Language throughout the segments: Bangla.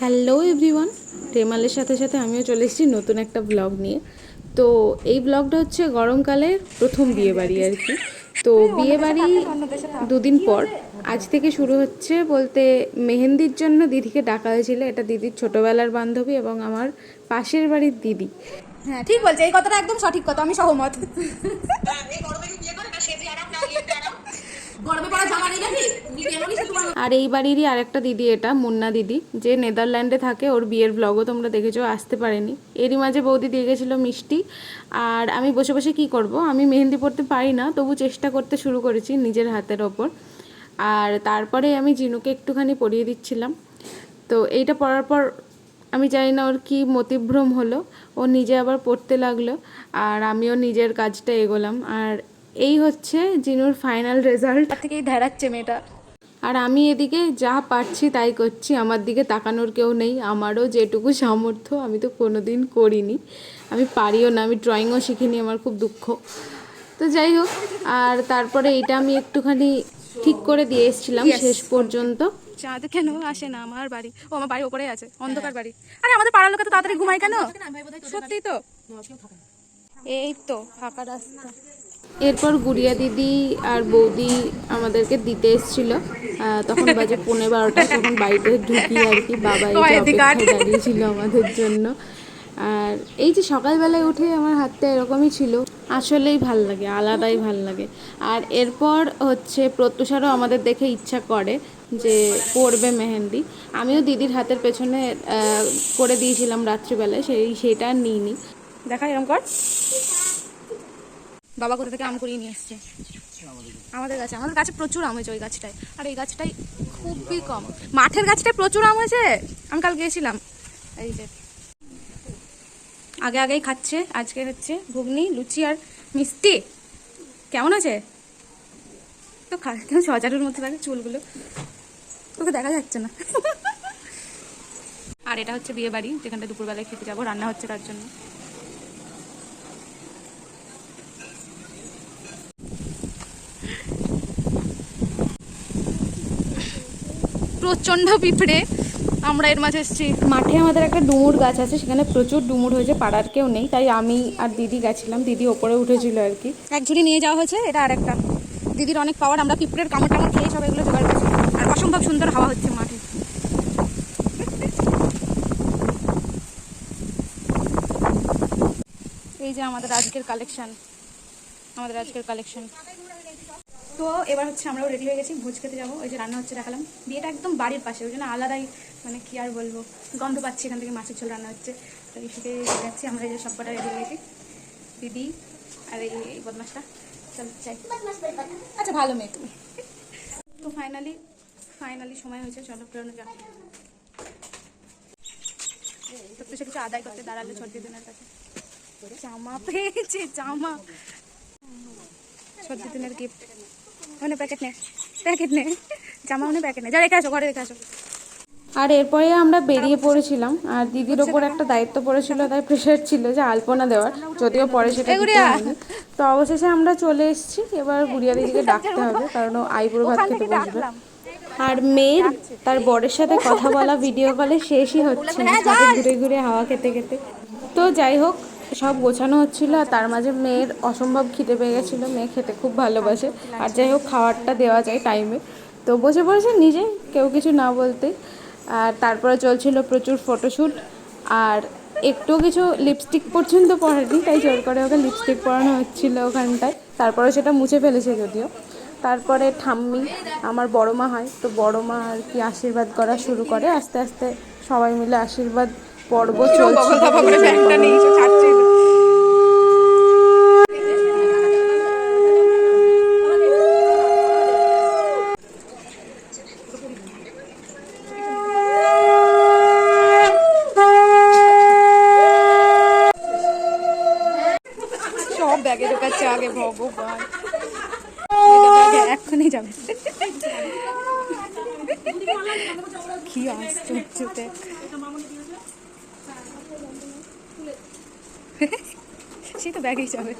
হ্যালো এভরিওয়ান রেমালের সাথে সাথে আমিও চলে এসেছি নতুন একটা ব্লগ নিয়ে। তো এই ব্লগটা হচ্ছে গরমকালের প্রথম বিয়ে বাড়ি আর কি। তো বিয়ে বাড়ি দুদিন পর। আজ থেকে শুরু হচ্ছে বলতে মেহেন্দির জন্য দিদিকে ডাকা হয়েছিল। এটা দিদির ছোটবেলার বান্ধবী এবং আমার পাশের বাড়ির দিদি। হ্যাঁ ঠিক বলছে। এই কথাটা একদম সঠিক কথা। আমি সহমত। গরমে পড়া জামা আর এই বাড়িরই আরেকটা দিদি এটা, মুন্না দিদি, যে নেদারল্যান্ডে থাকে, ওর বিয়ের ব্লগও তোমরা দেখেছ, আসতে পারেনি। এরই মাঝে বৌদি দিয়ে গেছিল মিষ্টি। আর আমি বসে বসে কি করব? আমি মেহেন্দি পড়তে পারি না, তবু চেষ্টা করতে শুরু করেছি নিজের হাতের ওপর। আর তারপরে আমি জিনুকে একটুখানি পরিয়ে দিচ্ছিলাম। তো এইটা পড়ার পর আমি জানি না ওর কি মতিভ্রম হলো, ও নিজে আবার পড়তে লাগল, আর আমিও নিজের কাজটা এগোলাম। আর এই হচ্ছে জিনুর ফাইনাল রেজাল্ট থেকেই ধ্যারাচ্ছে মেয়েটা। আর আমি এদিকে যা পারছি তাই করছি আমার দিকে তাকানোর কেউ নেই আমারও যেটুকু সামর্থ্য আমি তো কোনো দিন করিনি। আমি পারিও না আমি ড্রয়িংও শিখিনি আমার খুব দুঃখ। তো যাই হোক আর তারপরে এটা আমি একটুখানি ঠিক করে দিয়ে এসেছিলাম শেষ পর্যন্ত। চাঁদ কেন আসে না আমার বাড়ি? ও আমার বাড়ি ওপরে আছে অন্ধকার বাড়ি। আরে আমাদের পাড়ার লোকে তো তাড়াতাড়ি ঘুমায় কেন? সত্যি তো। এই তো ফাঁকা রাস্তা। এরপর গুড়িয়া দিদি আর বৌদি আমাদেরকে দিতে এসেছিল। তখন বাজে পনেরো বারোটা তখন বাড়িতে ঢুকি আর কি বাবা দাঁড়িয়েছিল আমাদের জন্য। আর এই যে সকালবেলায় উঠে আমার হাতটা এরকমই ছিল। আসলেই ভালো লাগে আলাদাই ভালো লাগে। আর এরপর হচ্ছে প্রত্যুষারও আমাদের দেখে ইচ্ছা করে যে পরবে মেহেন্দি। আমিও দিদির হাতের পেছনে আহ, করে দিয়েছিলাম রাত্রিবেলায় সেই সেটা নিইনি। দেখা এরকম কর। বাবা কোথা থেকে আম কুড়িয়ে নিয়ে এসছে? আমাদের গাছে আমাদের গাছে প্রচুর আম হয়েছে ওই গাছটায়। আর এই গাছটাই খুবই কম। মাঠের গাছটায় প্রচুর আম হয়েছে? আমি কাল গিয়েছিলাম এই যে। আগে আগেই খাচ্ছে, আজকে হচ্ছে ঘুগনি, লুচি আর মিষ্টি। কেমন আছে? তো খা কেমন সজারুর মধ্যে থাকে চুলগুলো। তোকে দেখা যাচ্ছে না। আর এটা হচ্ছে বিয়ে বাড়ি যেখানটা দুপুরবেলায় খেতে যাব, রান্না হচ্ছে তার জন্য। প্রচণ্ড পিঁপড়ে আমরা এর মাঝে এসেছি। মাঠে আমাদের একটা ডুমুর গাছ আছে সেখানে প্রচুর ডুমুর হয়েছে পাড়ার কেউ নেই তাই আমি আর দিদি গেছিলাম দিদি ওপরে উঠেছিল আর কি। এক ঝুড়ি নিয়ে যাওয়া হয়েছে এটা আর একটা। দিদির অনেক পাওয়ার আমরা পিঁপড়ের কামড় টামড় খেয়ে সব এগুলো জোগাড় করছি। আর অসম্ভব সুন্দর হাওয়া হচ্ছে মাঠে। এই যে আমাদের আজকের কালেকশন আমাদের আজকের কালেকশন তো এবার হচ্ছে আমরাও রেডি হয়ে গেছি, ভোজ খেতে যাব। ওই যে রান্না হচ্ছে, দেখালাম। বিয়েটা একদম বাড়ির পাশে, ওই জন্য আলাদাই মানে কি আর বলব, গন্ধ পাচ্ছি এখান থেকে, মাছের ঝোল রান্না হচ্ছে। তো ইসুকে যাচ্ছি আমরা এই যে সব কটা রেডি হয়ে গেছি। দিদি আর এই এই বদমাসটা চল চাই আচ্ছা ভালো মেয়ে তুমি। তো ফাইনালি ফাইনালি সময় হয়েছে, চলো বেরোনো যাক। তো কিছু আদায় করতে দাঁড়ালে সর্দি দিনের কাছে। জামা পেয়েছে, জামা। সর্দি দিনের গিফট ওখানে প্যাকেট নে প্যাকেট নে। জামা ওখানে প্যাকেট নে। যা রেখে আসো ঘরে রেখে আসো। আর এরপরে আমরা বেরিয়ে পড়েছিলাম আর দিদির ওপর একটা দায়িত্ব পড়েছিল তাই প্রেশার ছিল যে আলপনা দেওয়ার যদিও পরে সেটা। তো অবশেষে আমরা চলে এসেছি এবার গুড়িয়া দিদিকে ডাকতে হবে কারণ ও আইবুড়ো ভাত খেতে বসবে। আর মেয়ের তার বরের সাথে কথা বলা ভিডিও কলে শেষই হচ্ছে না ঘুরে ঘুরে হাওয়া খেতে খেতে। তো যাই হোক সব গোছানো হচ্ছিল আর তার মাঝে মেয়ের অসম্ভব খিদে পেয়ে গেছিল। মেয়ে খেতে খুব ভালোবাসে। আর যাই হোক খাবারটা দেওয়া যায় টাইমে তো বসে পড়েছে নিজে কেউ কিছু না বলতে আর তারপরে চলছিল প্রচুর ফটোশ্যুট আর একটু কিছু লিপস্টিক পর্যন্ত পরেনি তাই জোর করে ওকে লিপস্টিক পরানো হচ্ছিল ওখানটায়। তারপরে সেটা মুছে ফেলেছে যদিও। তারপরে ঠাম্মি আমার বড় মা হয় তো বড় মা আর কি আশীর্বাদ করা শুরু করে। আস্তে আস্তে সবাই মিলে আশীর্বাদ পর্ব চলছে কি আশ্চর্য দেখ সে তো ব্যাগেই যাবে।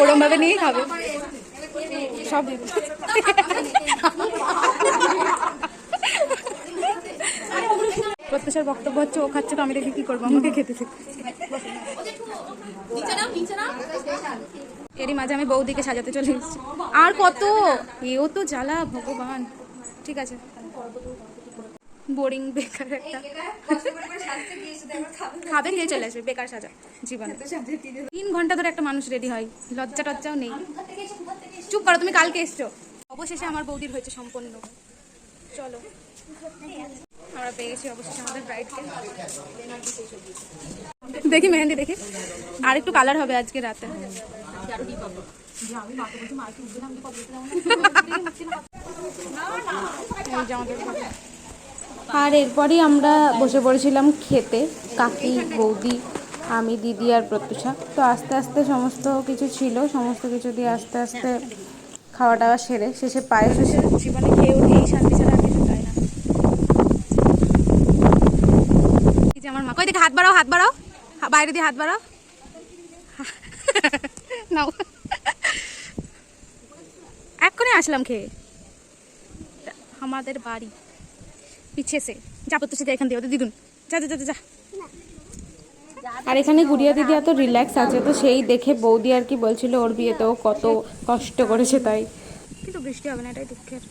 ওরম ভাবে নিয়েই খাবে। সব প্রত্যাশার বক্তব্য হচ্ছে, ও খাচ্ছে তো আমি দেখি কি করব, আমাকে খেতে এরই মাঝে আমি বৌদিকে সাজাতে চলে এসেছি। আর কত? এও তো জ্বালা, ভগবান। ঠিক আছে। বোরিং বেকার একটা। খাবে, খেয়ে চলে আসবে, বেকার সাজা জীবনে। তিন ঘণ্টা ধরে একটা মানুষ রেডি হয় লজ্জা টজ্জাও নেই। চুপ করো, তুমি কালকে এসছো। অবশেষে আমার বৌদির হয়েছে সম্পন্ন। চলো। আমরা পেয়ে গেছি অবশেষে আমাদের ব্রাইডকে দেখি মেহেন্দি, দেখি। আর একটু কালার হবে আজকে রাতে। আর এরপরই আমরা বসে পড়েছিলাম খেতে, কাকি, বৌদি, আমি, দিদি আর প্রত্যুষা। তো আস্তে আস্তে সমস্ত কিছু ছিল, সমস্ত কিছু দিয়ে আস্তে আস্তে খাওয়া দাওয়া সেরে শেষে পায়েস এসে জীবনে খেয়ে উঠে এই শান্তি ছাড়া কিছু চাই না। এই যে আমার মা। কই দেখে হাত বাড়াও হাত বাড়াও। বাইরে দিয়ে হাত বাড়াও। নাও। এক্ষুনি আসলাম খেয়ে। আমাদের বাড়ি। পিছে সে। যা তো সেটা এখান দিয়ে ওদের যা যা যা যা, যা। আর এখানে গুড়িয়া দিদি এত রিল্যাক্স আছে, তো সেই দেখে বৌদি আর কি বলছিল ওর বিয়েতেও কত কষ্ট করেছে তাই। কিন্তু বৃষ্টি হবে না এটাই দুঃখের।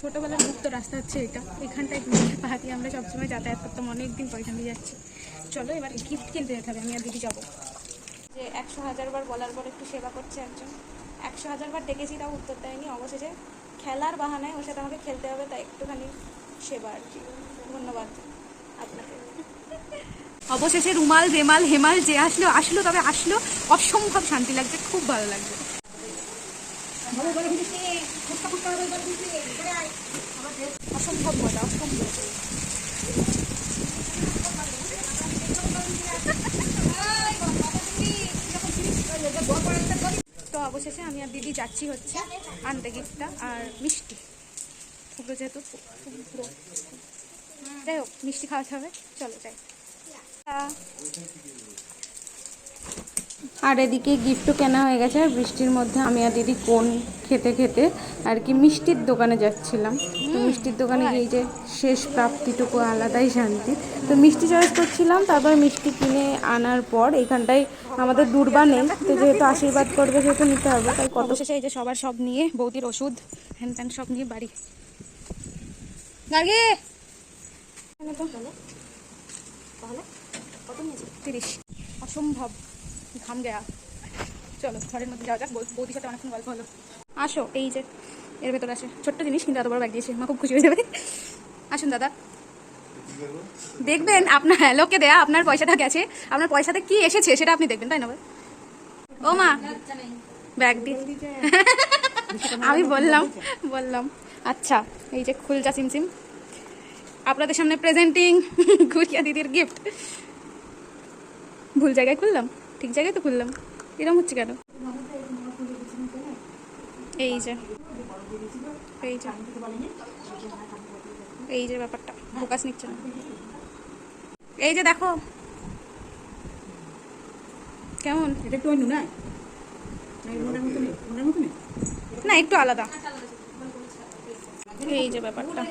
ছোটোবেলার মুক্ত রাস্তা হচ্ছে এটা। এখানটায় পা দিয়ে আমরা সবসময় যাতায়াত করতাম অনেক দিন পয়সা নিয়ে যাচ্ছি। চলো এবার গিফট কিনতে যেতে হবে, আমি আর দিদি যাব। যে একশো হাজার বার বলার পর একটু সেবা করছে একজন। একশো হাজার বার ডেকেছি, তাও উত্তর দেয়নি। অবশেষে খেলার বাহানায় ওর সাথে আমাকে খেলতে হবে, তাই একটুখানি সেবা আর কি। ধন্যবাদ আপনাকে। অবশেষে রুমাল রেমাল হেমাল যে আসলো আসলো তবে আসলো। অসম্ভব শান্তি লাগছে, খুব ভালো লাগছে। অসম্ভব অসম্ভব। তো অবশেষে আমি আর দিদি যাচ্ছি হচ্ছে আনতে গিফটটা আর মিষ্টি। পুরো যেহেতু যাই হোক, মিষ্টি খাওয়াতে হবে। চলো, যাই। আর এদিকে গিফটও কেনা হয়ে গেছে আর বৃষ্টির মধ্যে আমি আর দিদি কোন খেতে খেতে আর কি মিষ্টির দোকানে যাচ্ছিলাম। তো মিষ্টির দোকানে গিয়ে এই যে শেষ প্রাপ্তিটুকু আলাদাই শান্তি। তো মিষ্টি চয়েস করছিলাম তারপর মিষ্টি কিনে আনার পর এখানটায় আমাদের দুর্বা নেই তো যেহেতু আশীর্বাদ করবে সেহেতু নিতে হবে তাই কত অবশেষে এই যে সবার সব নিয়ে বৌদির ওষুধ হ্যান ত্যান সব নিয়ে বাড়ি। গার্গে তিরিশ। অসম্ভব। ঘাম গেয়া। চলো, ঘরের মধ্যে যাওয়া যাক। বৌদির সাথে অনেকক্ষণ গল্প হলো। আসো, এই যে, এর ভেতরে আসে। ছোট্ট জিনিস কিন্তু এত বড় ব্যাগ দিয়েছে। মা খুব খুশি হয়ে যাবে। আসুন, দাদা। দেখবেন, আপনার লোককে দেয়া আপনার পয়সাটা গেছে। আপনার পয়সাতে কি এসেছে সেটা আপনি দেখবেন, তাই না? ও মা ব্যাগ দিয়ে। আমি বললাম বললাম। আচ্ছা এই যে খুলচা সিমসিম আপনাদের সামনে প্রেজেন্টিং গুড়িয়া দিদির গিফট ভুল জায়গায় খুললাম? ঠিক জায়গায় তো খুললাম। এরকম হচ্ছে কেন? এই যে। এই যে। এই যে ব্যাপারটা। ফোকাস নিচ্ছে না। এই যে দেখো। কেমন? এটা একটু ওই না এই নুনের মতনই? নুনের মতনই? না একটু আলাদা। এই যে ব্যাপারটা।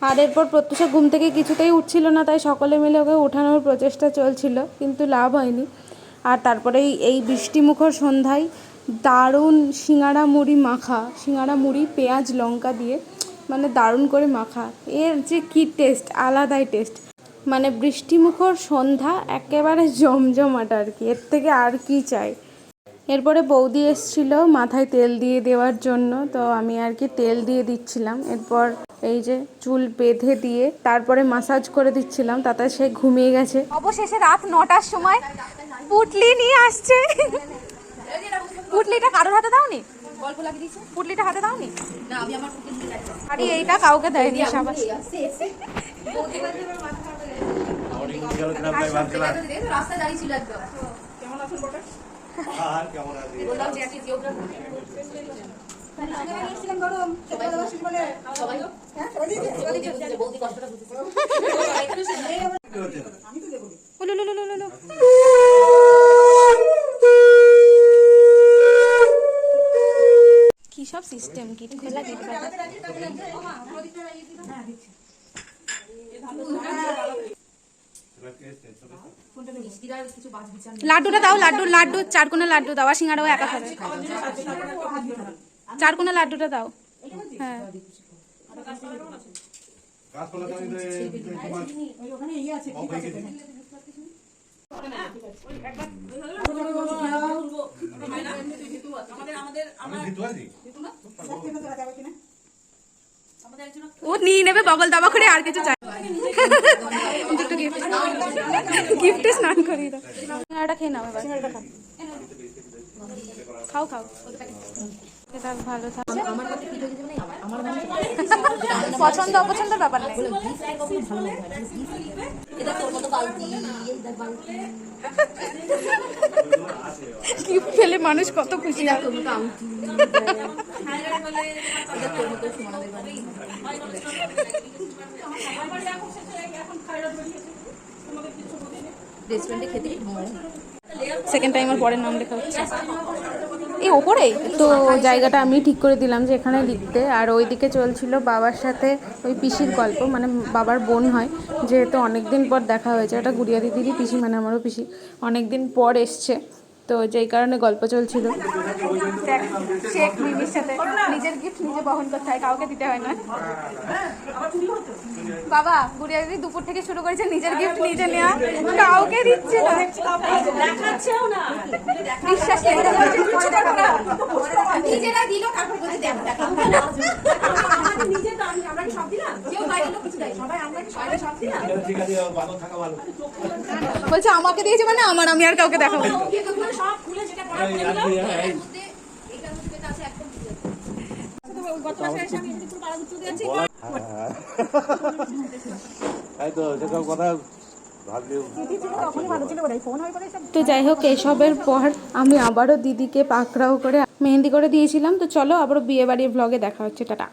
আর এরপর প্রত্যুষা ঘুম থেকে কিছুতেই উঠছিল না, তাই সকলে মিলে ওকে ওঠানোর প্রচেষ্টা চলছিল, কিন্তু লাভ হয়নি। আর তারপরে এই- বৃষ্টিমুখর সন্ধ্যায় দারুণ সিঙ্গাড়া মুড়ি মাখা, সিঙ্গাড়া মুড়ি, পেঁয়াজ, লঙ্কা দিয়ে মানে দারুণ করে মাখা। এর যে কী টেস্ট আলাদাই টেস্ট মানে বৃষ্টিমুখর সন্ধ্যা একেবারে জমজমাট আর কি, এর থেকে আর কি চাই। এরপরে বৌদি এসছিল মাথায় তেল দিয়ে দেওয়ার জন্য, তো আমি আর কি তেল দিয়ে দিচ্ছিলাম। এরপর এই যে চুল বেঁধে দিয়ে তারপরে মাসাজ করে দিচ্ছিলাম তাতে সে ঘুমিয়ে গেছে। অবশেষে রাত নটার সময় পুটলি নিয়ে আসছে। পুটলিটা কারোর হাতে দাওনি? পুটলিটা হাতে দাওনি? না আমি আমার কুকিং দিয়ে আরে এইটা কাউকে দেয়নি সাবাস। রাস্তায় দাঁড়িয়ে ছিল একদম কেমন আছেন বটে বললাম কি সব সিস্টেম খোলা লাড্ডুটা দাও লাড্ডু লাড্ডু চারকোনা লাড্ডু দাও সিঙ্গারাও একা খাবে। চার কোনা লাড্ডুটা দাও। হ্যাঁ। ও নিয়ে নেবে বগল দাবা করে, আর কিছু চাই দুটো গিফট গিফটে স্নান করিয়ে দাও। খেয়ে নাও খাও খাও এটা ভালো পছন্দ অপছন্দের ব্যাপার নেই। গিফট পেলে মানুষ কত খুশি হয়। সেকেন্ড টাইম আর পরের নাম লেখা হচ্ছে। এই ওপরেই তো জায়গাটা আমি ঠিক করে দিলাম যে এখানে লিখতে। আর ওইদিকে চলছিল বাবার সাথে ওই পিসির গল্প মানে বাবার বোন হয়, যেহেতু অনেক দিন পর দেখা হয়েছে। ওটা গুড়িয়া দিদিরই পিসি মানে আমারও পিসি। অনেক দিন পর এসছে। তো যেই কারণে গল্প চলছিল। দেখ শেখ মিমির সাথে নিজের গিফট নিজে বহন করতে হয় কাউকে দিতে হয় না। বাবা গুড়িয়া দিদি দুপুর থেকে শুরু করেছে নিজের গিফট নিজে নেওয়া। কাউকে দিচ্ছে না। বিশ্বাস নিজেরা দিল তারপর বলছে দেখ দেখ নিজে তো আমরা সব দিলাম? কেউ বাইরের লোক কিছু দেয় সবাই আমরা কি সবাই সব দিলাম? ঠিক আছে ভালো থাকা ভালো। বলছে আমাকে দিয়েছে মানে আমার আমি আর কাউকে দেখাবো তো যাই হোক এসবের পর আমি আবারও দিদিকে পাকড়াও করে মেহেন্দি করে দিয়েছিলাম। তো চলো আবারও বিয়ে বাড়ির ব্লগে দেখা হচ্ছে টাটা।